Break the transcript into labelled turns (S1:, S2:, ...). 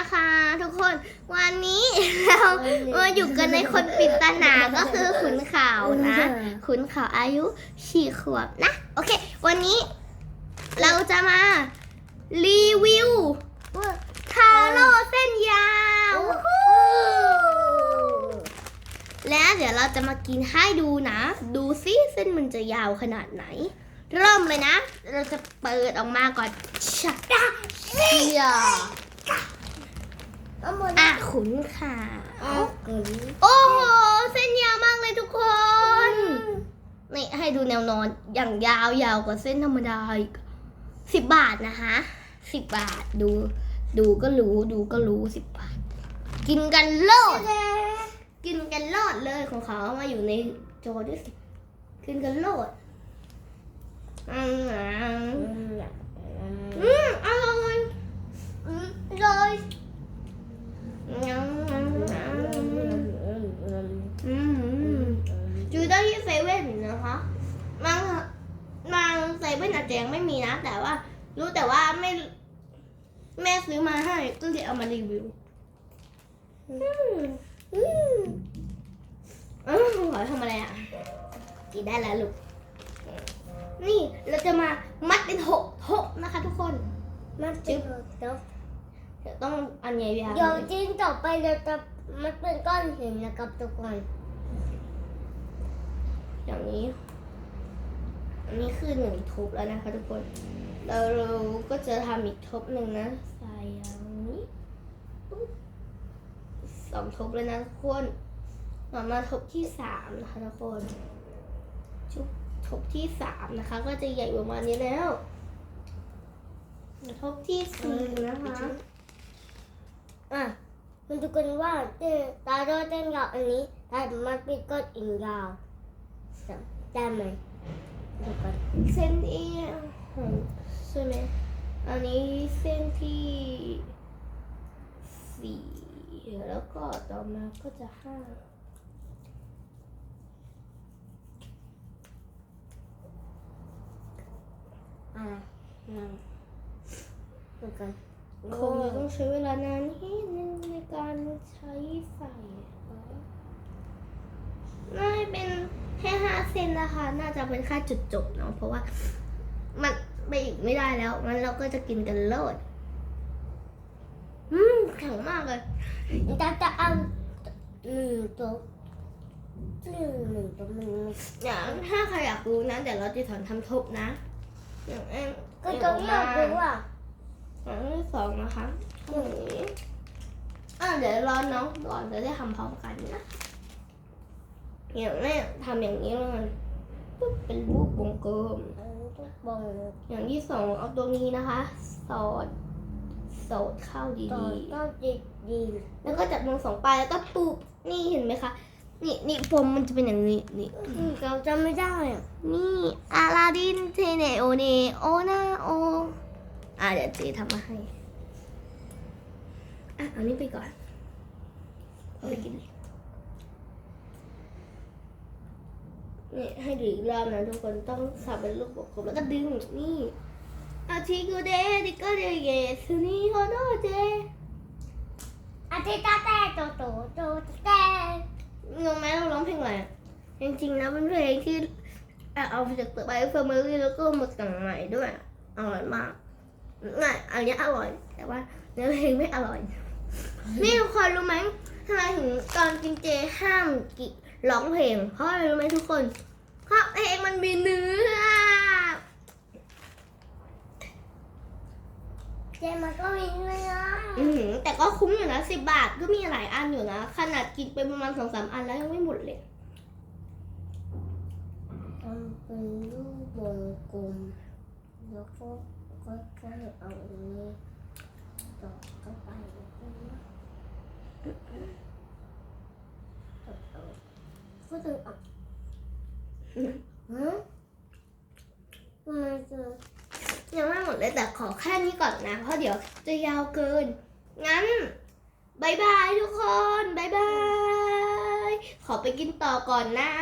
S1: นะคะทุกคนวันนี้เรามาอยู่กันในคนปริศนาก็คือขุนเขานะ ขุนเขาอายุสี่ขวบนะ โอเค วันนี้เราจะมารีวิวทาโร่เส้นยาววู้และเดี๋ยวเราจะมากินให้ดูนะ ดูซิเส้นมันจะยาวขนาดไหน เริ่มเลยนะ เราจะเปิดออกมาก่อนชักเสีย
S2: เอาหมด
S1: อะขุนขา
S2: เอาเกิน
S1: โอ้โห เส้นยาวมากเลยทุกคน นี่ให้ดูแนวนอนอย่างยาวยาวกว่าเส้นธรรมดาอีกสิบบาทนะคะสิบบาทดู ดูก็รู้ดูก็รู้สิบบาท กินกันโลด กินกันโลดเลยของเขาเอามาอยู่ในจอด้วยสิกินกันโลด จจะยังไม่มีนะ แต่ว่า รู้แต่ว่าไม่ แม่ซื้อมาให้ก็เลยเอามารีวิวอืมอืมอืมขอทำอะไรอะกินได้แล้วลูก นี่เราจะมามัดเป็นหกหกนะคะ ทุกคน
S2: มันจึ๊บเดี๋ยว
S1: เดี๋ยวต้องอันใหญ่ๆ
S2: เดี๋ยวจริงต่อไปเราจะมันเป็นก้อนหินนะครับทุกคน
S1: อย่างนี้ อันนี้คือหนึ่งทบแล้วนะคะทุกคน เราเราก็จะทำอีกทบหนึ่งนะ ใส่อย่างนี้ปุ๊บสองทบแล้วนะทุกคนต่อมาทบที่สามนะคะทุกคนชุบทบที่สามนะคะ ก็จะใหญ่ประมาณนี้แล้ว ทบที่สี่นะคะ
S2: อะมันดูกันว่าเต้นตาโดเต้นกับอันนี้แต่มันเป็นก้อนหินยาวได้ไหม ดูกัน
S1: เส้นที่หกใช่ไหมอันนี้เส้นที่สี่แล้วก็ต่อมาก็จะห้า
S2: อะนั่งดูกัน
S1: คงจะต้องใช้เวลานานนิดนึงในการใช้ใส่ค่ะน่าจะเป็นแค่ห้า เซนนะคะน่าจะเป็นค่าจุดจบเนาะเพราะว่ามันไปอีกไม่ได้แล้วงั้นเราก็จะกินกันโลดอืมแข็งมากเลย
S2: จะจะเอาหนึ่งตัวหนึ่งหนึ่งตัวมัน
S1: อย่างถ้าใครอยากรู้นะเดี๋ยวเราจะสอนทำทบนะอย่างเอ็ม
S2: ก็ตัวนี้คือว่า
S1: อย่างที่สองนะคะอย่างนี้อะเดี๋ยวรอน้องก่อนจะได้ทำพร้อมกันนะ อย่างแรกทำอย่างนี้เลยปุ๊บเป็นรูปวงกลม
S2: อันนี้ต้องบอง
S1: อย่างที่สองเอาตัวนี้นะคะ สอด สอดเข้า
S2: ต่อ
S1: ดี
S2: ต้องดีดี
S1: ๆแล้วก็จับมือสองปลายแล้วก็ปูบนี่เห็นไหมคะนี่นี่ผมมันจะเป็นอย่างนี้นี่
S2: เราจำไม่ได้อะ
S1: นี่อาลาดินเทเนโอเนโอนาโออะเดี๋ยวเจทำมาให้อะเอานี้ไปก่อนเอาไปกินเลย นี่ให้ดูอีกรอบนะทุกคนต้องสับเป็นลูกกลมๆแล้วก็ดึงนี่อาทิกูเดดิก็เดเยสุนีโฮโนเจ
S2: อาทิตย์ตาแต่โตโตโตแต่
S1: งงไหมเราร้องเพลงอะไรจริงๆนะเป็นเพลงที่เอาจากตอร์ไบเฟอร์มารีแล้วก็มาแต่งใหม่ด้วยอร่อยมากง่ายอันนี้อร่อย แต่ว่าเนื้อเพลงไม่อร่อย นี่ทุกคนรู้ไหมทำไมถึงตอนกินเจห้ามกิน ร้องเพลง เพราะอะไรรู้ไหมทุกคน เพราะเพลงมันมีเนื้อ
S2: เจมันก็มีเนื้อ
S1: อื้อหือแต่ก็คุ้มอยู่นะสิบบาทก็มีหลายอันอยู่นะ ขนาดกินไปประมาณสองสามอันแล้วยังไม่หมดเลย
S2: ทำเป็นรูปวงกลมแล้วก็ก็ก็เอาอันนี้ต่อเข้าไป ก็ถึงอะฮะทำไมจะ
S1: ยังไม่หมดเลยแต่ขอแค่นี้ก่อนนะ เพราะเดี๋ยวจะยาวเกิน งั้นบายบายทุกคนบายบาย ขอไปกินต่อก่อนนะ